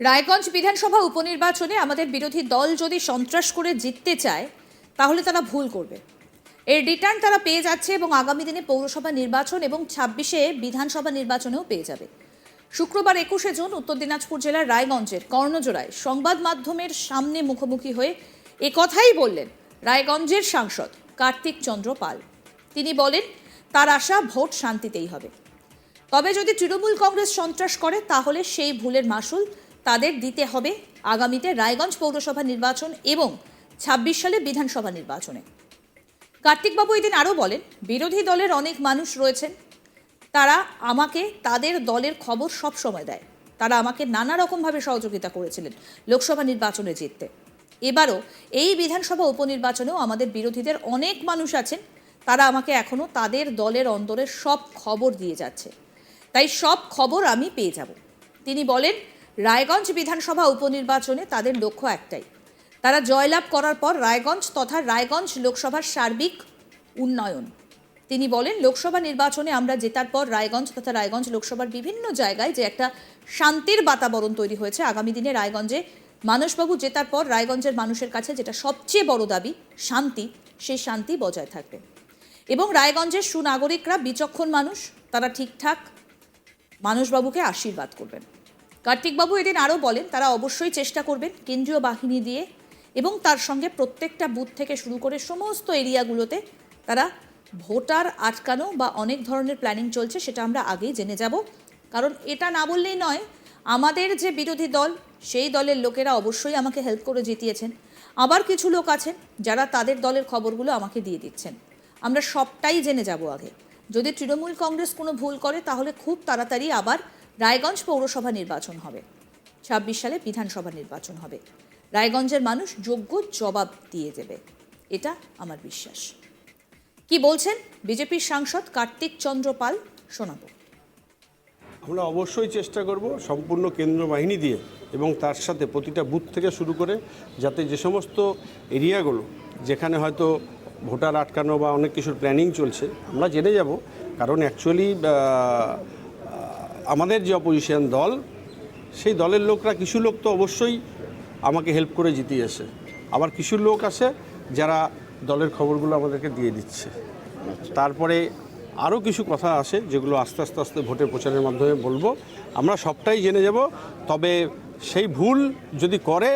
রায়গঞ্জ বিধানসভা উপনির্বাচনে আমাদের বিরোধী দল যদি সন্ত্রাস করে জিততে চায়, তাহলে তারা ভুল করবে। এর রিটার্ন তারা পেয়ে যাচ্ছে এবং আগামী দিনে পৌরসভা নির্বাচন এবং ছাব্বিশে বিধানসভা নির্বাচনেও পেয়ে যাবে। শুক্রবার একুশে জুন উত্তর দিনাজপুর জেলার রায়গঞ্জের কর্ণজোড়ায় সংবাদ মাধ্যমের সামনে মুখোমুখি হয়ে একথাই বললেন রায়গঞ্জের সাংসদ কার্তিক চন্দ্র পাল। তিনি বলেন, তার আশা ভোট শান্তিতেই হবে। তবে যদি তৃণমূল কংগ্রেস সন্ত্রাস করে, তাহলে সেই ভুলের মাসুল তাদের দিতে হবে আগামীতে রায়গঞ্জ পৌরসভা নির্বাচন এবং ছাব্বিশ সালে বিধানসভা নির্বাচনে। কার্তিকবাবু এদিন আরও বলেন, বিরোধী দলের অনেক মানুষ রয়েছেন। তারা আমাকে তাদের দলের খবর সব সময় দেয়। তারা আমাকে নানা রকমভাবে সহযোগিতা করেছিলেন লোকসভা নির্বাচনে জিততে। এবারও এই বিধানসভা উপনির্বাচনেও আমাদের বিরোধীদের অনেক মানুষ আছেন। তারা আমাকে এখনও তাদের দলের অন্দরের সব খবর দিয়ে যাচ্ছে। তাই সব খবর আমি পেয়ে যাব। তিনি বলেন রায়গঞ্জ বিধানসভা উপনির্বাচনে তাদের লক্ষ্য একটাই। তারা জয়লাভ করার পর রায়গঞ্জ তথা রায়গঞ্জ লোকসভার সার্বিক উন্নয়ন। তিনি বলেন, লোকসভা নির্বাচনে আমরা জেতার পর রায়গঞ্জ তথা রায়গঞ্জ লোকসভার বিভিন্ন জায়গায় যে একটা শান্তির বাতাবরণ তৈরি হয়েছে, আগামী দিনে রায়গঞ্জে মানসবাবু জেতার পর রায়গঞ্জের মানুষের কাছে যেটা সবচেয়ে বড় দাবি, শান্তি, সেই শান্তি বজায় থাকবে। এবং রায়গঞ্জের সুনাগরিকরা বিচক্ষণ মানুষ, তারা ঠিকঠাক মানসবাবুকে আশীর্বাদ করবেন। কার্তিকবাবু এদিন আরও বলেন, তারা অবশ্যই চেষ্টা করবেন কেন্দ্রীয় বাহিনী দিয়ে এবং তার সঙ্গে প্রত্যেকটা বুথ থেকে শুরু করে সমস্ত এরিয়াগুলোতে তারা ভোটার আটকানো বা অনেক ধরনের প্ল্যানিং চলছে সেটা আমরা আগেই জেনে যাব। কারণ এটা না বললেই নয়, আমাদের যে বিরোধী দল, সেই দলের লোকেরা অবশ্যই আমাকে হেল্প করে জিতিয়েছেন। আবার কিছু লোক আছেন যারা তাদের দলের খবরগুলো আমাকে দিয়ে দিচ্ছেন। আমরা সবটাই জেনে যাব আগে। যদি তৃণমূল কংগ্রেস কোনো ভুল করে, তাহলে খুব তাড়াতাড়ি আবার রায়গঞ্জ পৌরসভা নির্বাচন হবে। ছাব্বিশ সালে বিধানসভা নির্বাচন হবে। রায়গঞ্জের মানুষ যোগ্য জবাব দিয়ে দেবে। এটা আমার বিশ্বাস। কি বলছেন বিজেপির সাংসদ কার্তিক চন্দ্র পাল? শোনাবো। আমরা অবশ্যই চেষ্টা করব সম্পূর্ণ কেন্দ্র বাহিনী দিয়ে এবং তার সাথে প্রতিটা বুথ থেকে শুরু করে যাতে যে সমস্ত এরিয়াগুলো যেখানে হয়তো ভোটার আটকানো বা অনেক কিছুর প্ল্যানিং চলছে, আমরা জেনে যাব। কারণ অ্যাকচুয়ালি আমাদের যে অপোজিশন দল, সেই দলের লোকরা কিছু লোক তো অবশ্যই আমাকে হেল্প করে জিতিয়েছে। আবার কিছু লোক আছে যারা দলের খবরগুলো আমাদেরকে দিয়ে দিচ্ছে। তারপরে আরও কিছু কথা আছে যেগুলো আস্তে আস্তে আস্তে ভোটের প্রচারের মাধ্যমে বলব। আমরা সবটাই জেনে যাব, তবে সেই ভুল যদি করে,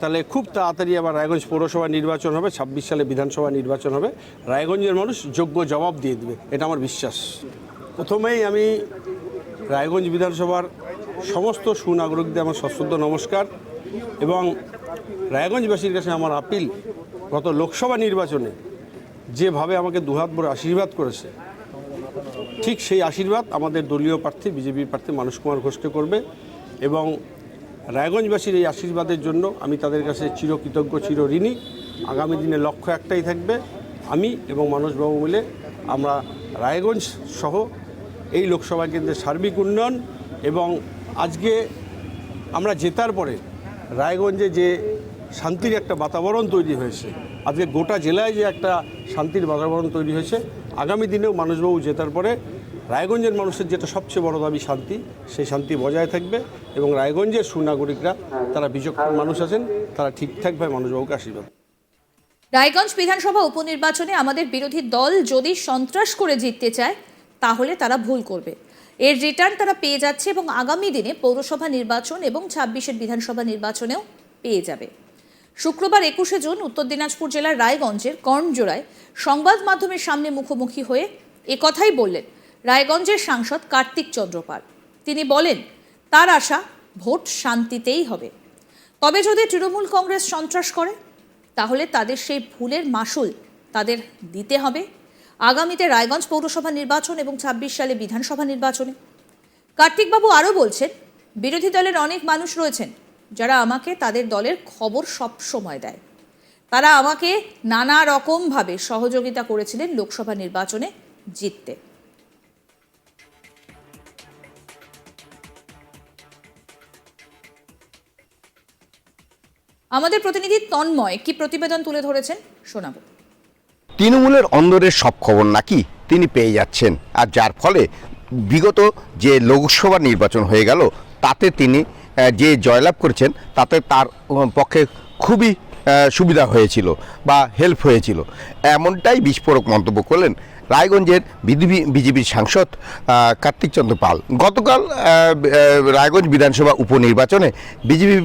তাহলে খুব তাড়াতাড়ি আবার রায়গঞ্জ পৌরসভা নির্বাচন হবে, ছাব্বিশ সালে বিধানসভা নির্বাচন হবে। রায়গঞ্জের মানুষ যোগ্য জবাব দিয়ে দেবে, এটা আমার বিশ্বাস। প্রথমেই আমি রায়গঞ্জ বিধানসভার সমস্ত সুনাগরিকদের আমার সশ্রদ্ধ নমস্কার এবং রায়গঞ্জবাসীর কাছে আমার আপিল, গত লোকসভা নির্বাচনে যেভাবে আমাকে দুহাত ভরে আশীর্বাদ করেছে, ঠিক সেই আশীর্বাদ আমাদের দলীয় প্রার্থী, বিজেপির প্রার্থী মানুষ কুমার ঘোষকে করবে এবং রায়গঞ্জবাসীর এই আশীর্বাদের জন্য আমি তাদের কাছে চিরকৃতজ্ঞ, চির ঋণী। আগামী দিনে লক্ষ্য একটাই থাকবে, আমি এবং মানসবাবু মিলে আমরা রায়গঞ্জ সহ এই লোকসভা কেন্দ্রের সার্বিক উন্নয়ন এবং আজকে আমরা জেতার পরে রায়গঞ্জে যে শান্তির একটা বাতাবরণ তৈরি হয়েছে, আজকে গোটা জেলায় যে একটা শান্তির বাতাবরণ তৈরি হয়েছে, আগামী দিনেও মানুষবাবু জেতার পরে রায়গঞ্জের মানুষের যেটা সবচেয়ে বড় দাবি শান্তি, সেই শান্তি বজায় থাকবে এবং রায়গঞ্জের সুনাগরিকরা তারা বিচক্ষণ মানুষ আছেন, তারা ঠিকঠাকভাবে মানুষবাবুকে আশীর্বাদ। রায়গঞ্জ বিধানসভা উপনির্বাচনে আমাদের বিরোধী দল যদি সন্ত্রাস করে জিততে চায় তাহলে তারা ভুল করবে। এর রিটার্ন তারা পেয়ে যাচ্ছে এবং আগামী দিনে পৌরসভা নির্বাচন এবং ছাব্বিশের বিধানসভা নির্বাচনেও পেয়ে যাবে। শুক্রবার একুশে জুন উত্তর দিনাজপুর জেলার রায়গঞ্জের কর্ণজোড়ায় সংবাদ মাধ্যমের সামনে মুখোমুখি হয়ে একথাই বললেন রায়গঞ্জের সাংসদ কার্তিক চন্দ্রপাল তিনি বলেন, তার আশা, ভোট শান্তিতেই হবে। তবে যদি তৃণমূল কংগ্রেস সন্ত্রাস করে, তাহলে তাদের সেই ভুলের মাসুল তাদের দিতে হবে। আগামীতে রায়গঞ্জ পৌরসভা নির্বাচন এবং ছাব্বিশ সালে বিধানসভা নির্বাচনে। কার্তিকবাবু আরও বলছেন, বিরোধী দলের অনেক মানুষ রয়েছেন যারা আমাকে তাদের দলের খবর সব সময় দেয়। তারা আমাকে নানা রকমভাবে সহযোগিতা করেছিলেন লোকসভা নির্বাচনে জিততে। আমাদের প্রতিনিধি তন্ময় কি প্রতিবেদন তুলে ধরেছেন শোনাবো। তৃণমূলের অন্দরের সব খবর নাকি তিনি পেয়ে যাচ্ছেন। আর যার ফলে বিগত যে লোকসভা নির্বাচন হয়ে গেল, তাতে তিনি যে জয়লাভ করেছেন, তাতে তার পক্ষে খুবই সুবিধা হয়েছিল বা হেল্প হয়েছিল। এমনটাই বিস্ফোরক মন্তব্য করলেন রায়গঞ্জের বিজেপি বিজেপির সাংসদ কার্তিক চন্দ্র পাল। গতকাল রায়গঞ্জ বিধানসভা উপনির্বাচনে বিজেপি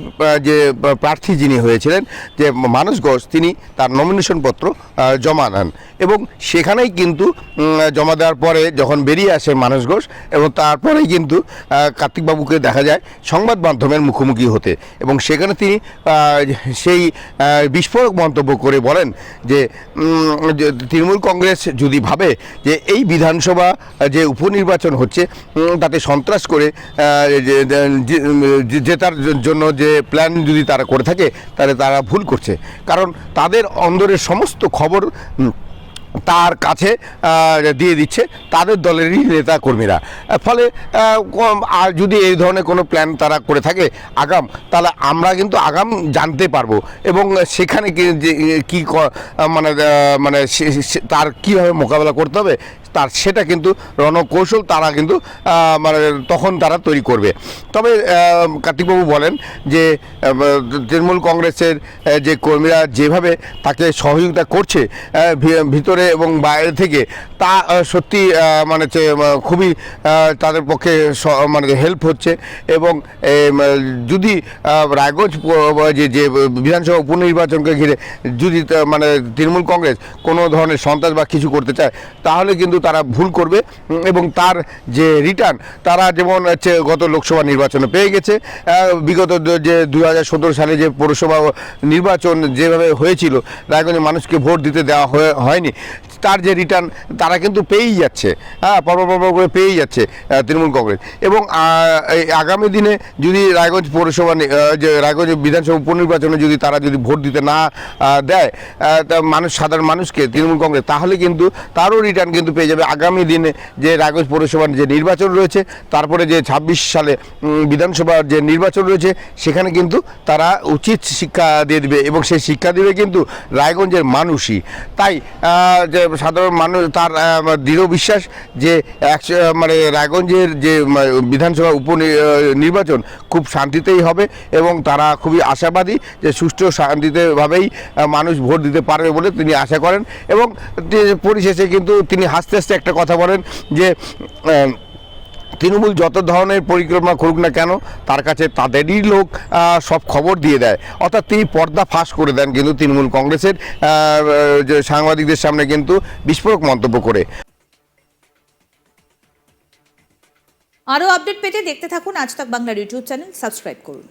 যে প্রার্থী যিনি হয়েছিলেন, যে, মানস ঘোষ, তিনি তার নমিনেশন পত্র জমা নেন এবং সেখানেই কিন্তু জমা দেওয়ার পরে যখন বেরিয়ে আসে মানস ঘোষ, এবং তারপরেই কিন্তু কার্তিকবাবুকে দেখা যায় সংবাদ মাধ্যমের মুখোমুখি হতে। এবং সেখানে তিনি সেই বিস্ফোরক মন্তব্য করে বলেন যে, তৃণমূল কংগ্রেস যদি ভাবে যে এই বিধানসভা, যে উপনির্বাচন হচ্ছে তাতে সন্ত্রাস করে জেতার জন্য যে প্ল্যান যদি তারা করে থাকে, তাহলে তারা ভুল করছে। কারণ তাদের অন্দরের সমস্ত খবর তার কাছে দিয়ে দিচ্ছে তাদের দলেরই নেতা কর্মীরা। ফলে আর যদি এই ধরনের কোনো প্ল্যান তারা করে থাকে আগাম, তাহলে আমরা কিন্তু আগাম জানতে পারব এবং সেখানে কি মানে মানে তার কীভাবে মোকাবেলা করতে হবে তার সেটা কিন্তু রণকৌশল তারা কিন্তু মানে তখন তারা তৈরি করবে। তবে কার্তিকবাবু বলেন যে তৃণমূল কংগ্রেসের যে কর্মীরা যেভাবে তাকে সহযোগিতা করছে ভিতরে এবং বাইরে থেকে, তা সত্যি মানে খুবই তাদের পক্ষে মানে হেল্প হচ্ছে এবং যদি রায়গঞ্জ যে যে বিধানসভা উপনির্বাচনকে ঘিরে যদি মানে তৃণমূল কংগ্রেস কোনো ধরনের সন্ত্রাস বা কিছু করতে চায়, তাহলে কিন্তু তারা ভুল করবে এবং তার যে রিটার্ন তারা যেমন হচ্ছে গত লোকসভা নির্বাচনে পেয়ে গেছে বিগত যে দু হাজার সতেরো সালে যে পৌরসভা নির্বাচন যেভাবে হয়েছিল, রায়গঞ্জের মানুষকে ভোট দিতে দেওয়া হয়ে- হয়নি। তার যে রিটার্ন তারা কিন্তু পেয়েই যাচ্ছে। হ্যাঁ পরপর পরপর করে পেয়েই যাচ্ছে তৃণমূল কংগ্রেস। এবং এই আগামী দিনে যদি রায়গঞ্জ পৌরসভা যে রায়গঞ্জ বিধানসভা উপনির্বাচনে যদি তারা যদি ভোট দিতে না দেয় তা মানুষ, সাধারণ মানুষকে, তৃণমূল কংগ্রেস, তাহলে কিন্তু তারও রিটার্ন কিন্তু পেয়ে যাবে আগামী দিনে যে রায়গঞ্জ পৌরসভার যে নির্বাচন রয়েছে, তারপরে যে ছাব্বিশ সালে বিধানসভার যে নির্বাচন রয়েছে, সেখানে কিন্তু তারা উচিত শিক্ষা দিয়ে দেবে এবং সেই শিক্ষা দেবে কিন্তু রায়গঞ্জের মানুষই। তাই যে সাধারণ মানুষ তার দৃঢ় বিশ্বাস যে একশো মানে রায়গঞ্জের যে বিধানসভা উপ নির্বাচন খুব শান্তিতেই হবে এবং তারা খুবই আশাবাদী যে সুষ্ঠু শান্তিতেভাবেই মানুষ ভোট দিতে পারবে বলে তিনি আশা করেন এবং পরিশেষে কিন্তু তিনি হাসতে হাসতে একটা কথা বলেন যে তৃণমূল যত ধরনের পরিক্রমা করুক না কেন, তার কাছে তাদেরই লোক সব খবর দিয়ে দেয়। অর্থাৎ তিনি পর্দা ফাঁস করে দেন কিন্তু তৃণমূল কংগ্রেসের সাংবাদিকদের সামনে কিন্তু বিস্ফোরক মন্তব্য করে। আরও আপডেট পেতে দেখতে থাকুন আজ তাক বাংলার ইউটিউব চ্যানেল, সাবস্ক্রাইব করুন।